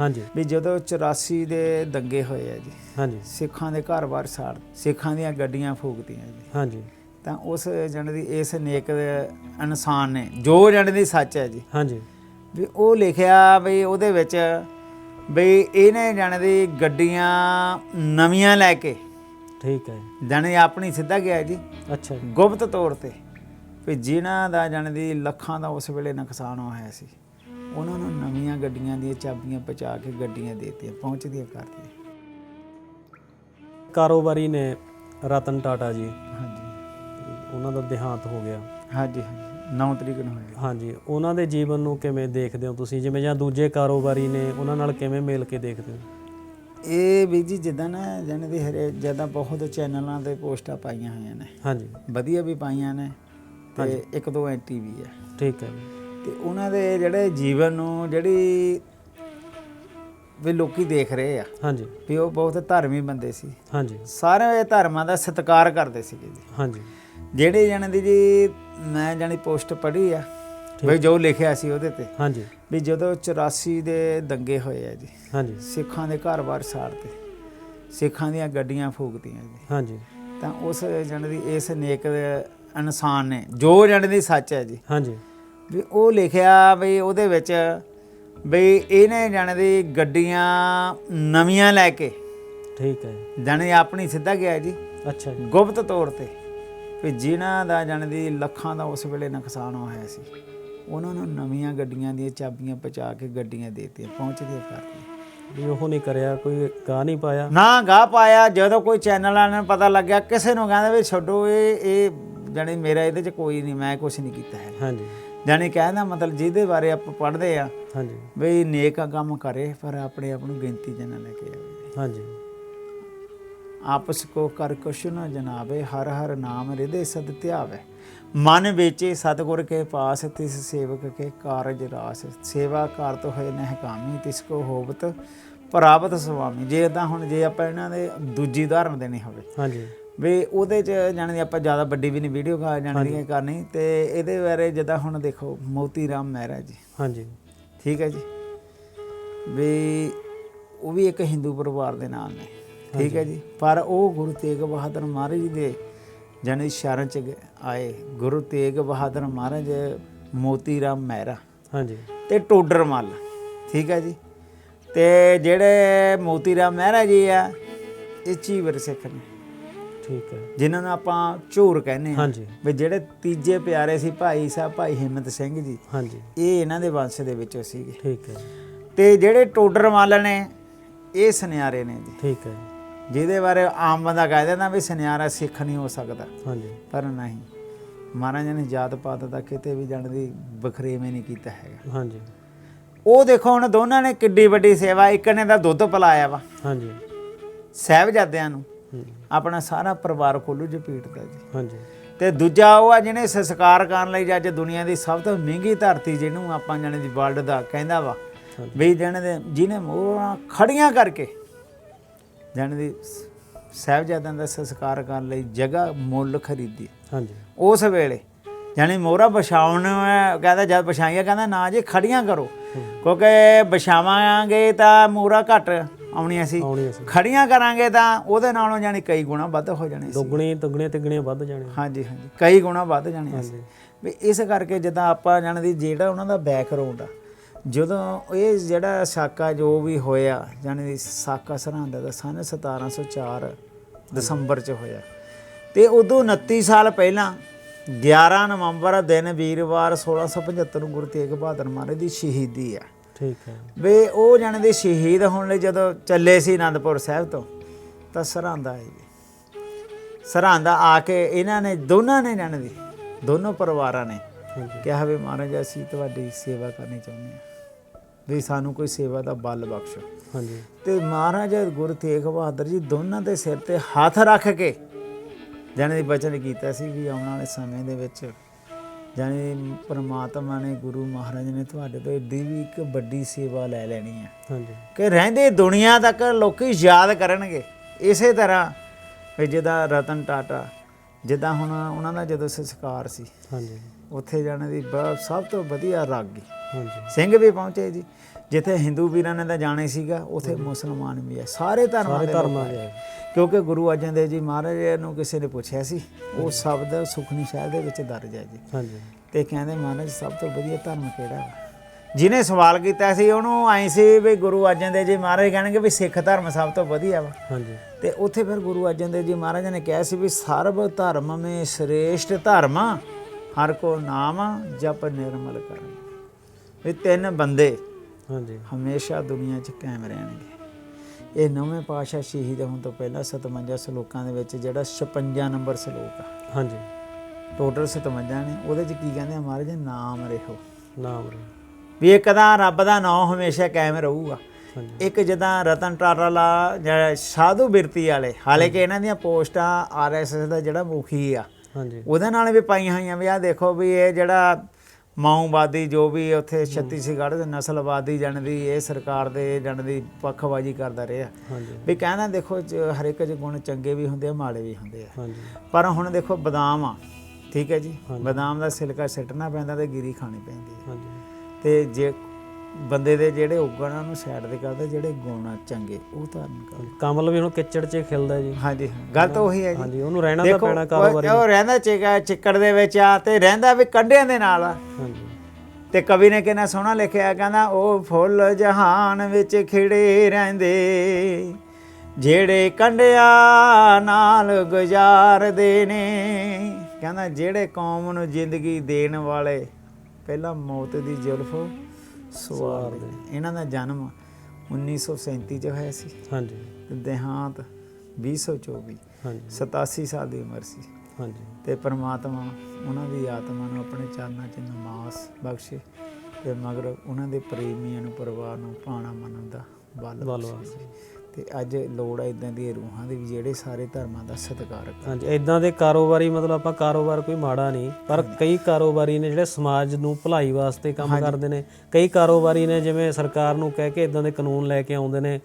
ਹਾਂਜੀ। ਵੀ ਜਦੋਂ 84 ਦੇ ਦੰਗੇ ਹੋਏ ਆ ਜੀ ਹਾਂਜੀ। ਸਿੱਖਾਂ ਦੇ ਘਰ-ਬਾਰ ਸਾੜ ਸਿੱਖਾਂ ਦੀਆਂ ਗੱਡੀਆਂ ਫੂਕਤੀਆਂ ਜੀ। ਹਾਂਜੀ। ਤਾਂ ਉਸ ਜਣ ਦੀ ਇਸ ਨੇਕ ਇਨਸਾਨ ਨੇ ਜੋ ਜਣ ਦੀ ਸੱਚ ਹੈ ਜੀ। ਹਾਂਜੀ। ਵੀ ਉਹ ਲਿਖਿਆ ਵੀ ਉਹਦੇ ਵਿੱਚ ਵੀ ਇਹਨੇ ਜਣ ਦੀ ਗੱਡੀਆਂ ਨਵੀਆਂ ਲੈ ਕੇ ਠੀਕ ਹੈ। ਜਣ ਆਪਣੀ ਸਿੱਧਾ ਗਿਆ ਜੀ। ਅੱਛਾ ਗੁਪਤ ਤੌਰ ਤੇ ਵੀ ਜਿਨ੍ਹਾਂ ਦਾ ਜਣ ਦੀ ਲੱਖਾਂ ਦਾ ਉਸ ਵੇਲੇ ਨੁਕਸਾਨ ਹੋਇਆ ਸੀ। ਉਹਨਾਂ ਨੂੰ ਨਵੀਆਂ ਗੱਡੀਆਂ ਦੀਆਂ ਚਾਬੀਆਂ ਪਹੁੰਚਾ ਕੇ ਗੱਡੀਆਂ ਦੇਤੀਆਂ ਪਹੁੰਚਦੀਆਂ ਕਰਤੀਆਂ ਕਾਰੋਬਾਰੀ ਨੇ ਰਤਨ ਟਾਟਾ ਜੀ। ਹਾਂਜੀ। ਉਹਨਾਂ ਦਾ ਦੇਹਾਂਤ ਹੋ ਗਿਆ। ਹਾਂਜੀ ਹਾਂਜੀ। 9 ਤਰੀਕ ਨੂੰ ਹੋਇਆ। ਹਾਂਜੀ ਉਹਨਾਂ ਦੇ ਜੀਵਨ ਨੂੰ ਕਿਵੇਂ ਦੇਖਦੇ ਹੋ ਤੁਸੀਂ? ਜਿਵੇਂ ਜਾਂ ਦੂਜੇ ਕਾਰੋਬਾਰੀ ਨੇ ਉਹਨਾਂ ਨਾਲ ਕਿਵੇਂ ਮਿਲ ਕੇ ਦੇਖਦੇ ਹੋ? ਇਹ ਵੀ ਜੀ ਜਿੱਦਾਂ ਨਾ ਜਣ ਦੀ ਹਰੇ ਜਿੱਦਾਂ ਬਹੁਤ ਚੈਨਲਾਂ ਤੇ ਪੋਸਟਾਂ ਪਾਈਆਂ ਹੋਈਆਂ ਨੇ। ਹਾਂਜੀ। ਵਧੀਆ ਵੀ ਪਾਈਆਂ ਨੇ ਤੇ ਇੱਕ ਦੋ ਐਂਟੀ ਵੀ ਆ। ਠੀਕ ਹੈ। ਜੀ ਤੇ ਉਹਨਾਂ ਦੇ ਜਿਹੜੇ ਜੀਵਨ ਨੂੰ ਜਿਹੜੀ ਵੀ ਲੋਕੀ ਦੇਖ ਰਹੇ ਆ ਹਾਂਜੀ। ਵੀ ਉਹ ਬਹੁਤ ਧਰਮੀ ਬੰਦੇ ਸੀ। ਹਾਂਜੀ। ਸਾਰੇ ਧਰਮਾਂ ਦਾ ਸਤਿਕਾਰ ਕਰਦੇ ਸੀਗੇ ਜੀ। ਹਾਂਜੀ। ਜਿਹੜੇ ਜਣ ਦੀ ਜੀ ਮੈਂ ਜਾਣੀ ਪੋਸਟ ਪੜ੍ਹੀ ਆ ਵੀ ਜੋ ਲਿਖਿਆ ਸੀ ਉਹਦੇ ਤੇ ਹਾਂਜੀ। ਵੀ ਜਦੋਂ 84 ਦੇ ਦੰਗੇ ਹੋਏ ਆ ਜੀ ਹਾਂਜੀ। ਸਿੱਖਾਂ ਦੇ ਘਰ-ਬਾਰ ਸਾੜਤੇ ਸਿੱਖਾਂ ਦੀਆਂ ਗੱਡੀਆਂ ਫੂਕਤੀਆਂ ਜੀ। ਹਾਂਜੀ। ਤਾਂ ਉਸ ਜਣ ਦੀ ਇਸ ਨੇਕ ਇਨਸਾਨ ਨੇ ਜੋ ਜਣ ਦੀ ਸੱਚ ਹੈ ਜੀ ਹਾਂਜੀ। ਵੀ ਉਹ ਲਿਖਿਆ ਵੀ ਉਹਦੇ ਵਿੱਚ ਵੀ ਇਹਨੇ ਜਣ ਦੀ ਗੱਡੀਆਂ ਨਵੀਆਂ ਲੈ ਕੇ ਠੀਕ ਹੈ ਜਾਣੀ ਆਪਣੀ ਸਿੱਧਾ ਗਿਆ ਜੀ। ਅੱਛਾ ਜੀ। ਗੁਪਤ ਤੌਰ ਤੇ ਵੀ ਜਿਨ੍ਹਾਂ ਦਾ ਜਣ ਦੀ ਲੱਖਾਂ ਦਾ ਉਸ ਵੇਲੇ ਨੁਕਸਾਨ ਹੋਇਆ ਸੀ ਉਹਨਾਂ ਨੂੰ ਨਵੀਆਂ ਗੱਡੀਆਂ ਦੀਆਂ ਚਾਬੀਆਂ ਪਹੁੰਚਾ ਕੇ ਗੱਡੀਆਂ ਦੇਤੀਆਂ ਪਹੁੰਚਦੀਆਂ ਕਰਤੀਆਂ ਵੀ ਉਹ ਨਹੀਂ ਕਰਿਆ ਕੋਈ ਗਾ ਨਹੀਂ ਪਾਇਆ? ਨਾ ਗਾ ਪਾਇਆ ਜਦੋਂ ਕੋਈ ਚੈਨਲ ਵਾਲਿਆਂ ਨੂੰ ਪਤਾ ਲੱਗਿਆ ਕਿਸੇ ਨੂੰ ਕਹਿੰਦਾ ਵੀ ਛੱਡੋ ਇਹ ਇਹ ਜਾਣੀ ਮੇਰਾ ਇਹਦੇ 'ਚ ਕੋਈ ਨਹੀਂ ਮੈਂ ਕੁਝ ਨਹੀਂ ਕੀਤਾ ਹੈ ਹਾਂਜੀ। ਜਾਣੀ ਕਹਿੰਦਾ ਮਤਲਬ ਜਿਹਦੇ ਬਾਰੇ ਆਪਾਂ ਪੜ੍ਹਦੇ ਆ ਹਾਂਜੀ। ਵੀ ਨੇਕ ਕੰਮ ਕਰੇ ਪਰ ਆਪਣੇ ਆਪ ਨੂੰ ਗਿਣਤੀ 'ਚ ਨਾ ਲੈ ਕੇ ਆਵੇ। ਹਾਂਜੀ। ਆਪਸ ਕੋ ਕਰ ਕੁਛ ਨ ਜਨਾਵੇ ਹਰ ਹਰ ਨਾਮ ਹਿਰਦੇ ਸਦ ਧਿਆਵੇ। ਮਨ ਵੇਚੇ ਸਤਗੁਰ ਕੇ ਪਾਸ ਤਿਸ ਸੇਵਕ ਕੇ ਕਾਰਜ ਰਾਸ। ਸੇਵਾ ਕਰਤ ਹੋਏ ਨਹਿ ਕਾਮੀ ਤਿਸ ਕੋ ਹੋਵਤ ਪ੍ਰਾਪਤ ਸੁਆਮੀ। ਜੇ ਤਾਂ ਹੁਣ ਜੇ ਆਪਾਂ ਇਹਨਾਂ ਦੇ ਦੂਜੀ ਉਦਾਹਰਨ ਦੇਣੀ ਹੋਵੇ ਹਾਂਜੀ। ਵੀ ਉਹਦੇ ਚ ਜਾਣੀ ਆਪਾਂ ਜ਼ਿਆਦਾ ਵੱਡੀ ਵੀ ਨਹੀਂ ਵੀਡੀਓ ਕਾ ਜਾਣੀ ਦੀ ਕਰਨੀ। ਤੇ ਇਹਦੇ ਬਾਰੇ ਜਿੱਦਾਂ ਹੁਣ ਦੇਖੋ ਮੋਤੀ ਰਾਮ ਮਹਿਰਾ ਜੀ। ਹਾਂਜੀ। ਠੀਕ ਹੈ ਜੀ? ਵੀ ਉਹ ਵੀ ਇੱਕ ਹਿੰਦੂ ਪਰਿਵਾਰ ਦੇ ਨਾਲ ਨੇ। ਠੀਕ ਹੈ ਜੀ? ਪਰ ਉਹ ਗੁਰੂ ਤੇਗ ਬਹਾਦਰ ਮਹਾਰਾਜ ਜੀ ਦੇ ਜਾਣੀ ਸ਼ਰਨ ਚ ਆਏ। ਗੁਰੂ ਤੇਗ ਬਹਾਦਰ ਮਹਾਰਾਜ ਮੋਤੀ ਰਾਮ ਮਹਿਰਾ। ਹਾਂਜੀ। ਤੇ ਟੋਡਰ ਮੱਲ। ਠੀਕ ਹੈ ਜੀ? ਤੇ ਜਿਹੜੇ ਮੋਤੀ ਰਾਮ ਮਹਿਰਾ ਜੀ ਆ ਇਹ ਚੀਵਰ ਸਿੱਖ ਨੇ। ਠੀਕ ਹੈ। ਜਿਨ੍ਹਾਂ ਨੂੰ ਆਪਾਂ ਝੂਰ ਕਹਿੰਦੇ ਆ ਹਾਂਜੀ। ਵੀ ਜਿਹੜੇ ਤੀਜੇ ਪਿਆਰੇ ਸੀ ਭਾਈ ਸਾਹਿਬ ਭਾਈ ਹਿੰਮਤ ਸਿੰਘ ਜੀ ਹਾਂਜੀ। ਇਹ ਇਹਨਾਂ ਦੇ ਵੰਸ਼ ਦੇ ਵਿੱਚੋਂ ਸੀਗੇ। ਠੀਕ ਹੈ ਤੇ ਜਿਹੜੇ ਟੋਡਰ ਮੱਲ ਨੇ ਇਹ ਸੁਨਿਆਰੇ ਨੇ ਜੀ। ਠੀਕ ਹੈ ਜਿਹਦੇ ਬਾਰੇ ਆਮ ਬੰਦਾ ਕਹਿ ਦਿੰਦਾ ਵੀ ਸੁਨਿਆਰਾ ਸਿੱਖ ਨਹੀਂ ਹੋ ਸਕਦਾ। ਹਾਂਜੀ। ਪਰ ਨਹੀਂ। ਮਹਾਰਾਜ ਨੇ ਜਾਤ ਪਾਤ ਦਾ ਕਿਤੇ ਵੀ ਜਾਣ ਦੀ ਬਖਰੇਵੇਂ ਨਹੀਂ ਕੀਤਾ ਹੈਗਾ। ਹਾਂਜੀ। ਉਹ ਦੇਖੋ ਹੁਣ ਦੋਨਾਂ ਨੇ ਕਿੱਡੀ ਵੱਡੀ ਸੇਵਾ ਇੱਕ ਨੇ ਤਾਂ ਦੁੱਧ ਪਿਲਾਇਆ ਵਾ। ਹਾਂਜੀ। ਸਾਹਿਬਜ਼ਾਦਿਆਂ ਨੂੰ। ਆਪਣਾ ਸਾਰਾ ਪਰਿਵਾਰ ਕੋਲੂ ਜਪੀਟਦਾ ਜੀ। ਹਾਂਜੀ। ਤੇ ਦੂਜਾ ਉਹ ਆ ਜਿਹਨੇ ਸੰਸਕਾਰ ਕਰਨ ਲਈ ਅੱਜ ਦੁਨੀਆ ਦੀ ਸਭ ਤੋਂ ਮਹਿੰਗੀ ਧਰਤੀ ਜਿਹਨੂੰ ਆਪਾਂ ਜਾਣੇ ਦੀ ਵਰਲਡ ਦਾ ਕਹਿੰਦਾ ਵਾ। ਵੀ ਜਾਣੇ ਦੇ ਜਿਹਨੇ ਮੋਹਰਾਂ ਖੜੀਆਂ ਕਰਕੇ ਜਾਣੇ ਦੀ ਸਾਹਿਬਜ਼ਾਦਿਆਂ ਦਾ ਸੰਸਕਾਰ ਕਰਨ ਲਈ ਜਗ੍ਹਾ ਮੁੱਲ ਖਰੀਦੀ। ਹਾਂਜੀ। ਉਸ ਵੇਲੇ ਜਾਣੀ ਮੋਹਰਾ ਵਿਛਾਉਣ ਕਹਿੰਦਾ ਜਦ ਵਿਛਾਈਆਂ ਕਹਿੰਦਾ ਨਾ ਜੀ ਖੜੀਆਂ ਕਰੋ। ਕਿਉਂਕਿ ਵਿਛਾਵਾਂਗੇ ਤਾਂ ਮੋਹਰਾ ਘੱਟ ਆਉਣੀਆਂ ਸੀ। ਆਉਣੀ ਸੀ। ਖੜੀਆਂ ਕਰਾਂਗੇ ਤਾਂ ਉਹਦੇ ਨਾਲੋਂ ਜਾਣੀ ਕਈ ਗੁਣਾ ਵੱਧ ਹੋ ਜਾਣੇ ਸੀ। ਦੁੱਗਣੀ ਤਿੱਗਣੇ ਤਿੱਗਣੇ ਵੱਧ ਜਾਣੇ। ਹਾਂਜੀ ਹਾਂਜੀ। ਕਈ ਗੁਣਾ ਵੱਧ ਜਾਣੇ ਸੀ। ਵੀ ਇਸ ਕਰਕੇ ਜਦੋਂ ਆਪਾਂ ਜਾਣਦੀ ਜਿਹੜਾ ਉਹਨਾਂ ਦਾ ਬੈਕਗ੍ਰਾਉਂਡ ਆ ਜਦੋਂ ਇਹ ਜਿਹੜਾ ਸਾਕਾ ਜੋ ਵੀ ਹੋਇਆ ਜਾਣੀ ਸਾਕਾ ਸਰਹੰਦ ਦਾ ਸਨ 1704 ਦਸੰਬਰ ਚ ਹੋਇਆ। ਤੇ ਉਦੋਂ 29 ਸਾਲ ਪਹਿਲਾਂ 11 ਨਵੰਬਰ ਦਿਨ ਵੀਰਵਾਰ 1675 ਨੂੰ ਗੁਰੂ ਤੇਗ ਬਹਾਦਰ ਮਹਾਰਾਜ ਦੀ ਸ਼ਹੀਦੀ ਆ। ਠੀਕ ਹੈ। ਵੇ ਉਹ ਜਾਣੇ ਦੇ ਸ਼ਹੀਦ ਹੋਣ ਲਈ ਜਦੋਂ ਚੱਲੇ ਸੀ ਆਨੰਦਪੁਰ ਸਾਹਿਬ ਤੋਂ ਤਾਂ ਸਰਹੰਦ ਆਏ ਜੀ। ਸਰਹੰਦ ਆ ਕੇ ਇਹਨਾਂ ਨੇ ਦੋਨਾਂ ਨੇ ਜਾਣੇ ਦੀ ਦੋਨੋਂ ਪਰਿਵਾਰਾਂ ਨੇ ਕਿਹਾ ਵੀ ਮਹਾਰਾਜ ਅਸੀਂ ਤੁਹਾਡੀ ਸੇਵਾ ਕਰਨੀ ਚਾਹੁੰਦੇ ਹਾਂ। ਵੀ ਸਾਨੂੰ ਕੋਈ ਸੇਵਾ ਦਾ ਬਲ ਬਖਸ਼ੋ। ਹਾਂਜੀ। ਤੇ ਮਹਾਰਾਜ ਗੁਰੂ ਤੇਗ ਬਹਾਦਰ ਜੀ ਦੋਨਾਂ ਦੇ ਸਿਰ ਤੇ ਹੱਥ ਰੱਖ ਕੇ ਜਾਣੇ ਦੀ ਬਚਨ ਕੀਤਾ ਸੀ ਵੀ ਆਉਣ ਵਾਲੇ ਸਮੇਂ ਦੇ ਵਿੱਚ ਜਾਣੀ ਪ੍ਰਮਾਤਮਾ ਨੇ ਗੁਰੂ ਮਹਾਰਾਜ ਨੇ ਤੁਹਾਡੇ ਤੋਂ ਏਡੀ ਵੀ ਇੱਕ ਵੱਡੀ ਸੇਵਾ ਲੈ ਲੈਣੀ ਹੈ। ਹਾਂਜੀ। ਕਿ ਰਹਿੰਦੇ ਦੁਨੀਆ ਤੱਕ ਲੋਕੀ ਯਾਦ ਕਰਨਗੇ। ਇਸੇ ਤਰ੍ਹਾਂ ਵੀ ਜਿਹਦਾ ਰਤਨ ਟਾਟਾ ਜਿੱਦਾਂ ਹੁਣ ਉਹਨਾਂ ਦਾ ਜਦੋਂ ਸੰਸਕਾਰ ਸੀ ਹਾਂਜੀ। ਉੱਥੇ ਜਾਣੇ ਦੀ ਸਭ ਤੋਂ ਵਧੀਆ ਰਾਗੀ। ਸਿੰਘ ਵੀ ਪਹੁੰਚੇ ਜੀ। ਜਿੱਥੇ ਹਿੰਦੂ ਵੀਰਾਂ ਨੇ ਤਾਂ ਜਾਣੇ ਸੀਗਾ ਉਥੇ ਮੁਸਲਮਾਨ ਵੀ ਹੈ ਸਾਰੇ ਧਰਮਾਂ ਦੇ ਧਰਮਾਂ ਦੇ। ਕਿਉਂਕਿ ਗੁਰੂ ਅਰਜਨ ਦੇਵ ਜੀ ਮਹਾਰਾਜ ਨੂੰ ਕਿਸੇ ਨੇ ਪੁੱਛਿਆ ਸੀ ਉਹ ਸ਼ਬਦ ਸੁਖਨੀ ਸਾਹਿਬ ਦੇ ਵਿੱਚ ਦਰਜ ਹੈ ਜੀ। ਹਾਂਜੀ। ਤੇ ਕਹਿੰਦੇ ਮਹਾਰਾਜ ਸਭ ਤੋਂ ਵਧੀਆ ਧਰਮ ਕਿਹੜਾ ਵਾ? ਜਿਹਨੇ ਸਵਾਲ ਕੀਤਾ ਸੀ ਉਹਨੂੰ ਆਈ ਸੀ ਵੀ ਗੁਰੂ ਅਰਜਨ ਦੇਵ ਜੀ ਮਹਾਰਾਜ ਕਹਿਣਗੇ ਵੀ ਸਿੱਖ ਧਰਮ ਸਭ ਤੋਂ ਵਧੀਆ ਵਾ। ਹਾਂਜੀ। ਤੇ ਉੱਥੇ ਫਿਰ ਗੁਰੂ ਅਰਜਨ ਦੇਵ ਜੀ ਮਹਾਰਾਜ ਨੇ ਕਿਹਾ ਸੀ ਵੀ ਸਰਬ ਧਰਮ ਮੇ ਸ੍ਰੇਸ਼ਟ ਧਰਮ ਹਰ ਕੋ ਨਾਮ ਜਪ ਨਿਰਮਲ ਕਰਨ ਵੀ ਤਿੰਨ ਬੰਦੇ ਹਾਂਜੀ। ਹਮੇਸ਼ਾ ਦੁਨੀਆ 'ਚ ਕਾਇਮ ਰਹਿਣਗੇ। ਇਹ ਨਵੇਂ ਪਾਸ਼ਾ ਸ਼ਹੀਦ ਹੋਣ ਤੋਂ ਪਹਿਲਾਂ 57 ਸ਼ਲੋਕਾਂ ਦੇ ਵਿੱਚ ਜਿਹੜਾ 56 ਨੰਬਰ ਸ਼ਲੋਕ ਆ। ਹਾਂਜੀ। ਟੋਟਲ 57 ਨੇ ਉਹਦੇ 'ਚ ਕੀ ਕਹਿੰਦੇ ਆ ਮਹਾਰਾਜ? ਨਾਮ ਰਹੋ। ਨਾਮ ਰੇ ਵੀ ਇੱਕ ਤਾਂ ਰੱਬ ਦਾ ਨਾਮ ਹਮੇਸ਼ਾ ਕਾਇਮ ਰਹੂਗਾ। ਇੱਕ ਜਦਾਂ ਰਤਨ ਟਾਟਾਲਾ ਜਿਹੜਾ ਸਾਧੂ ਬਿਰਤੀ ਵਾਲੇ ਹਾਲੇ ਕਿ ਇਹਨਾਂ ਦੀਆਂ ਪੋਸਟਾਂ ਆਰਐਸਐਸ ਦਾ ਜਿਹੜਾ ਮੁਖੀ ਆ ਹਾਂਜੀ। ਉਹਦੇ ਨਾਲ ਵੀ ਪਾਈਆਂ ਹੋਈਆਂ ਵੀ ਆ ਦੇਖੋ ਵੀ ਇਹ ਜਿਹੜਾ ਮਾਓਵਾਦੀ ਜੋ ਵੀ ਉੱਥੇ ਛੱਤੀਸਗੜ੍ਹ ਦੇ ਨਸਲਵਾਦੀ ਜਣ ਦੀ ਇਹ ਸਰਕਾਰ ਦੇ ਜਣ ਦੀ ਪੱਖਵਾਜੀ ਕਰਦਾ ਰਿਹਾ। ਵੀ ਕਹਿੰਦਾ ਦੇਖੋ ਹਰ ਇੱਕ ਚ ਗੁਣ ਚੰਗੇ ਵੀ ਹੁੰਦੇ ਆ ਮਾੜੇ ਵੀ ਹੁੰਦੇ ਆ। ਪਰ ਹੁਣ ਦੇਖੋ ਬਦਾਮ ਆ ਠੀਕ ਹੈ ਜੀ? ਬਦਾਮ ਦਾ ਸਿਲਕਾ ਸਿੱਟਣਾ ਪੈਂਦਾ ਤੇ ਗਿਰੀ ਖਾਣੀ ਪੈਂਦੀ ਹੈ। ਤੇ ਜੇ ਬੰਦੇ ਦੇ ਜਿਹੜੇ ਉਗਣਾ ਨੂੰ ਸਾਈਡ ਤੇ ਕਰਦੇ ਜਿਹੜੇ ਗੁਣ ਚੰਗੇ ਉਹ ਧਾਰਨ ਕਰ ਕਮਲ ਵੀ ਹੁਣ ਕਿਚੜ 'ਚ ਖਿਲਦਾ ਜੀ। ਹਾਂਜੀ ਗੱਲ ਤਾਂ ਉਹੀ ਹੈ ਜੀ। ਹਾਂਜੀ ਉਹਨੂੰ ਰਹਿਣਾ ਤਾਂ ਪੈਣਾ ਕਾਰੋਬਾਰੀ। ਉਹ ਰਹਿੰਦਾ ਚਿਕਾ ਚਿੱਕੜ ਦੇ ਵਿੱਚ ਆ ਤੇ ਰਹਿੰਦਾ ਵੀ ਕੰਢਿਆਂ ਦੇ ਨਾਲ ਆ। ਹਾਂਜੀ। ਤੇ ਕਵੀ ਨੇ ਕਿੰਨਾ ਸੋਹਣਾ ਲਿਖਿਆ ਕਹਿੰਦਾ ਉਹ ਫੁੱਲ ਜਹਾਨ ਵਿੱਚ ਖਿੜੇ ਰਹਿੰਦੇ ਜਿਹੜੇ ਕੰਢਿਆਂ ਨਾਲ ਗੁਜ਼ਾਰਦੇ ਨੇ। ਕਹਿੰਦਾ ਜਿਹੜੇ ਕੌਮ ਨੂੰ ਜ਼ਿੰਦਗੀ ਦੇਣ ਵਾਲੇ ਪਹਿਲਾਂ ਮੌਤ ਦੀ ਜ਼ੁਲਫ ਸਵਾਰਦੇ ਇਹਨਾਂ ਦਾ ਜਨਮ 1937 ਚ ਹੋਇਆ ਸੀ। ਹਾਂਜੀ। ਤੇ ਦੇਹਾਂਤ 2024 ਹਾਂਜੀ। 87 ਸਾਲ ਦੀ ਉਮਰ ਸੀ। ਹਾਂਜੀ। ਤੇ ਪ੍ਰਮਾਤਮਾ ਉਹਨਾਂ ਦੀ ਆਤਮਾ ਨੂੰ ਆਪਣੇ ਚਰਨਾਂ 'ਚ ਨਮਾਸ ਬਖਸ਼ੇ ਤੇ ਮਗਰ ਉਹਨਾਂ ਦੇ ਪ੍ਰੇਮੀਆਂ ਨੂੰ ਪਰਿਵਾਰ ਨੂੰ ਪਾਣਾ ਮੰਨਣ ਦਾ ਬਲ ਬਲ ਬਖਸ਼ੇ। ਤੇ ਅੱਜ ਲੋੜ ਹੈ ਇਦਾਂ ਦੀਆਂ ਰੂਹਾਂ ਦੀ ਵੀ ਜਿਹੜੇ ਸਾਰੇ ਧਰਮਾਂ ਦਾ ਸਤਿਕਾਰ ਕਰਨ। ਹਾਂਜੀ ਇਦਾਂ ਦੇ ਕਾਰੋਬਾਰੀ ਮਤਲਬ ਆਪਾਂ ਕਾਰੋਬਾਰ ਕੋਈ ਮਾੜਾ ਨਹੀਂ ਪਰ ਕਈ ਕਾਰੋਬਾਰੀ ਨੇ ਜਿਹੜੇ ਸਮਾਜ ਨੂੰ ਭਲਾਈ ਵਾਸਤੇ ਕੰਮ ਕਰਦੇ ਨੇ ਕਈ ਕਾਰੋਬਾਰੀ ਨੇ ਜਿਵੇਂ ਸਰਕਾਰ ਨੂੰ ਕਹਿ ਕੇ ਇਦਾਂ ਦੇ ਕਾਨੂੰਨ ਲੈ ਕੇ ਆਉਂਦੇ ਨੇ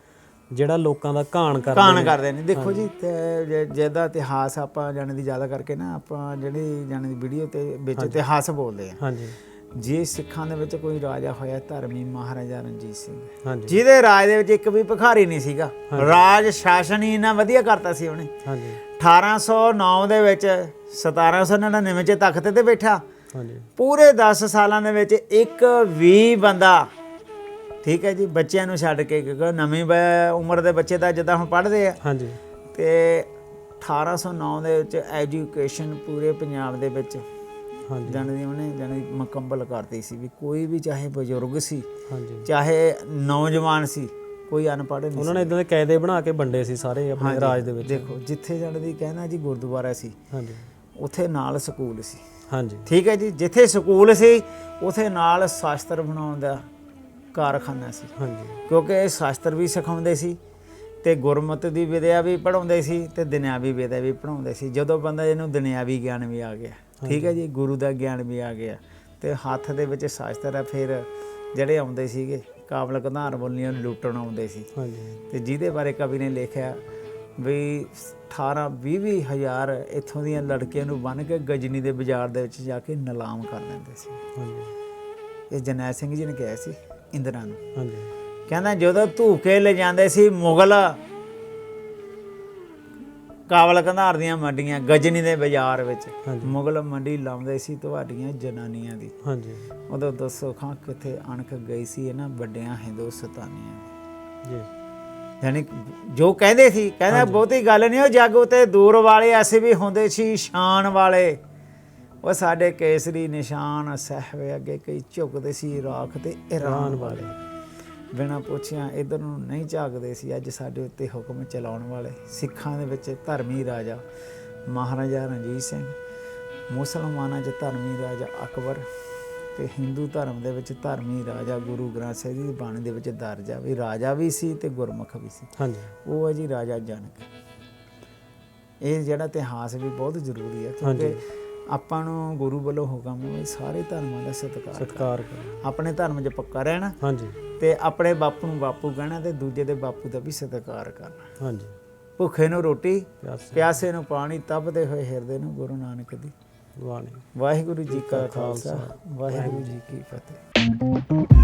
ਜਿਹੜਾ ਲੋਕਾਂ ਦਾ ਘਾਣ ਕਰਦੇ ਕਾਣ ਕਰਦੇ ਨੇ। ਦੇਖੋ ਜੇ- ਜਿਹਦਾ ਇਤਿਹਾਸ ਆਪਾਂ ਜਾਣਨ ਦੀ ਜ਼ਿਆਦਾ ਕਰਕੇ ਨਾ ਆਪਾਂ ਜਿਹੜੀ ਜਾਣਨ ਦੀ ਵੀਡੀਓ ਤੇ ਵਿੱਚ ਇਤਿਹਾਸ ਬੋਲਦੇ ਆ। ਹਾਂਜੀ। ਜੇ ਸਿੱਖਾਂ ਦੇ ਵਿੱਚ ਕੋਈ ਰਾਜਾ ਹੋਇਆ ਧਰਮੀ ਮਹਾਰਾਜਾ ਰਣਜੀਤ ਸਿੰਘ। ਹਾਂਜੀ। ਜਿਹਦੇ ਰਾਜ ਦੇ ਵਿੱਚ ਇੱਕ ਵੀ ਭਿਖਾਰੀ ਨਹੀਂ ਸੀਗਾ। ਰਾਜ ਸ਼ਾਸਨ ਹੀ ਇੰਨਾ ਵਧੀਆ ਕਰਤਾ ਸੀ ਉਹਨੇ। ਹਾਂਜੀ। 1809 ਦੇ ਵਿੱਚ 1799 ਚ ਤਖਤ ਤੇ ਬੈਠਾ। ਹਾਂਜੀ। ਪੂਰੇ 10 ਸਾਲਾਂ ਦੇ ਵਿੱਚ ਇੱਕ ਵੀ ਬੰਦਾ ਠੀਕ ਹੈ ਜੀ ਬੱਚਿਆਂ ਨੂੰ ਛੱਡ ਕੇ ਕਿਉਂਕਿ ਨਵੀਂ ਉਮਰ ਦੇ ਬੱਚੇ ਤਾਂ ਜਿੱਦਾਂ ਹੁਣ ਪੜ੍ਹਦੇ ਆ। ਹਾਂਜੀ। ਤੇ 1809 ਦੇ ਵਿੱਚ ਐਜੂਕੇਸ਼ਨ ਪੂਰੇ ਪੰਜਾਬ ਦੇ ਵਿੱਚ ਜਾਣੀ ਉਹਨੇ ਜਾਣੀ ਮੁਕੰਮਲ ਕਰਤੀ ਸੀ ਵੀ ਕੋਈ ਵੀ ਚਾਹੇ ਬਜ਼ੁਰਗ ਸੀ ਹਾਂਜੀ। ਚਾਹੇ ਨੌਜਵਾਨ ਸੀ ਕੋਈ ਅਨਪੜ੍ਹ ਨਹੀਂ ਉਹਨਾਂ ਨੇ ਇਦਾਂ ਦੇ ਕਾਇਦੇ ਬਣਾ ਕੇ ਵੰਡੇ ਸੀ ਸਾਰੇ ਆਪਣੇ ਰਾਜ ਦੇ ਵਿੱਚ। ਦੇਖੋ ਜਿੱਥੇ ਜਾਣ ਦੀ ਕਹਿਣਾ ਜੀ ਗੁਰਦੁਆਰਾ ਸੀ ਹਾਂਜੀ। ਉੱਥੇ ਨਾਲ ਸਕੂਲ ਸੀ। ਹਾਂਜੀ। ਠੀਕ ਹੈ ਜੀ ਜਿੱਥੇ ਸਕੂਲ ਸੀ ਉਥੇ ਨਾਲ ਸ਼ਾਸਤਰ ਬਣਾਉਣ ਦਾ ਕਾਰਖਾਨਾ ਸੀ। ਹਾਂਜੀ। ਕਿਉਂਕਿ ਇਹ ਸ਼ਾਸਤਰ ਵੀ ਸਿਖਾਉਂਦੇ ਸੀ ਤੇ ਗੁਰਮਤ ਦੀ ਵਿਦਿਆ ਵੀ ਪੜਾਉਂਦੇ ਸੀ ਤੇ ਦੁਨਿਆਵੀ ਵਿਦਿਆ ਵੀ ਪੜਾਉਂਦੇ ਸੀ। ਜਦੋਂ ਬੰਦਾ ਇਹਨੂੰ ਦੁਨਿਆਵੀ ਗਿਆਨ ਵੀ ਆ ਗਿਆ। ਠੀਕ ਹੈ ਜੀ ਗੁਰੂ ਦਾ ਗਿਆਨ ਵੀ ਆ ਗਿਆ। ਤੇ ਹੱਥ ਦੇ ਵਿੱਚ ਸ਼ਾਸਤਰ ਆ ਫਿਰ ਜਿਹੜੇ ਆਉਂਦੇ ਸੀਗੇ ਕਾਬਲ ਕਧਾਰ ਬੋਲੀਆਂ ਨੂੰ ਲੁੱਟਣ ਆਉਂਦੇ ਸੀ। ਹਾਂਜੀ। ਤੇ ਜਿਹਦੇ ਬਾਰੇ ਕਵੀ ਨੇ ਲਿਖਿਆ ਵੀ 18 20 ਹਜ਼ਾਰ ਇੱਥੋਂ ਦੀਆਂ ਲੜਕੀਆਂ ਨੂੰ ਬੰਨ ਕੇ ਗਜਨੀ ਦੇ ਬਾਜ਼ਾਰ ਦੇ ਵਿੱਚ ਜਾ ਕੇ ਨਿਲਾਮ ਕਰ ਦਿੰਦੇ ਸੀ। ਹਾਂਜੀ। ਇਹ ਜਰਨੈਲ ਸਿੰਘ ਜੀ ਨੇ ਕਿਹਾ ਸੀ ਇੰਦਰਾ ਨੂੰ। ਹਾਂਜੀ। ਕਹਿੰਦਾ ਜਦੋਂ ਧੂਕੇ ਲੈ ਜਾਂਦੇ ਸੀ ਮੁਗਲ ਕਾਬਲ ਕੰਧਾਰ ਦੀਆਂ ਮੰਡੀਆਂ ਗਜਨੀ ਦੇ ਬਾਜ਼ਾਰ ਵਿੱਚ। ਮੁਗਲ ਮੰਡੀ ਲਾਉਂਦੇ ਸੀ ਤੁਹਾਡੀਆਂ ਜਨਾਨੀਆਂ ਦੀ। ਹਾਂਜੀ। ਉਦੋਂ ਦੱਸੋ ਖਾਂ ਕਿੱਥੇ ਅਣਖ ਗਈ ਸੀ ਇਹਨਾਂ ਵੱਡਿਆਂ ਹਿੰਦੁਸਤਾਨੀਆਂ ਦੀ। ਜੀ। ਯਾਨੀ ਜੋ ਕਹਿੰਦੇ ਸੀ ਕਹਿੰਦਾ ਬਹੁਤੀ ਗੱਲ ਨਹੀਂ ਉਹ ਜੱਗ ਉਤੇ ਦੂਰ ਵਾਲੇ ਅਸੀਂ ਵੀ ਹੁੰਦੇ ਸੀ ਸ਼ਾਨ ਵਾਲੇ। ਉਹ ਸਾਡੇ ਕੇਸਰੀ ਨਿਸ਼ਾਨ ਸਹਿਵੇ ਅੱਗੇ ਕਈ ਝੁਕਦੇ ਸੀ ਰਾਖ ਤੇ ਇਰਾਨ ਵਾਲੇ। ਬਿਨਾਂ ਪੁੱਛਿਆ ਇਧਰ ਨੂੰ ਨਹੀਂ ਝਾਕਦੇ ਸੀ ਅੱਜ ਸਾਡੇ ਉੱਤੇ ਹੁਕਮ ਚਲਾਉਣ ਵਾਲੇ ਸਿੱਖਾਂ ਦੇ ਵਿੱਚ ਧਰਮੀ ਰਾਜਾ ਮਹਾਰਾਜਾ ਰਣਜੀਤ ਸਿੰਘ ਮੁਸਲਮਾਨਾਂ 'ਚ ਧਰਮੀ ਰਾਜਾ ਅਕਬਰ ਤੇ ਹਿੰਦੂ ਧਰਮ ਦੇ ਵਿੱਚ ਧਰਮੀ ਰਾਜਾ ਗੁਰੂ ਗ੍ਰੰਥ ਸਾਹਿਬ ਜੀ ਦੀ ਬਾਣੀ ਦੇ ਵਿੱਚ ਦਰਜ ਆ ਵੀ ਰਾਜਾ ਵੀ ਸੀ ਤੇ ਗੁਰਮੁਖ ਵੀ ਸੀ। ਹਾਂਜੀ। ਉਹ ਹੈ ਜੀ ਰਾਜਾ ਜਨਕ। ਇਹ ਜਿਹੜਾ ਇਤਿਹਾਸ ਵੀ ਬਹੁਤ ਜ਼ਰੂਰੀ ਹੈ ਕਿਉਂਕਿ ਆਪਾਂ ਨੂੰ ਗੁਰੂ ਵੱਲੋਂ ਹੁਕਮ ਹੈ ਸਾਰੇ ਧਰਮਾਂ ਦਾ ਸਤਿਕਾਰ ਕਰੋ। ਸਤਿਕਾਰ ਕਰੋ ਆਪਣੇ ਧਰਮ 'ਚ ਪੱਕਾ ਰਹਿਣਾ। ਹਾਂਜੀ। ਤੇ ਆਪਣੇ ਬਾਪੂ ਨੂੰ ਬਾਪੂ ਕਹਿਣਾ ਤੇ ਦੂਜੇ ਦੇ ਬਾਪੂ ਦਾ ਵੀ ਸਤਿਕਾਰ ਕਰਨਾ। ਹਾਂਜੀ। ਭੁੱਖੇ ਨੂੰ ਰੋਟੀ ਪਿਆਸ। ਨੂੰ ਪਾਣੀ ਤਪਦੇ ਹੋਏ ਹਿਰਦੇ ਨੂੰ ਗੁਰੂ ਨਾਨਕ ਦੀ। ਵਾਹਿਗੁਰੂ। ਜੀ ਕਾ ਖਾਲਸਾ ਵਾਹਿਗੁਰੂ ਜੀ ਕੀ ਫਤਿਹ।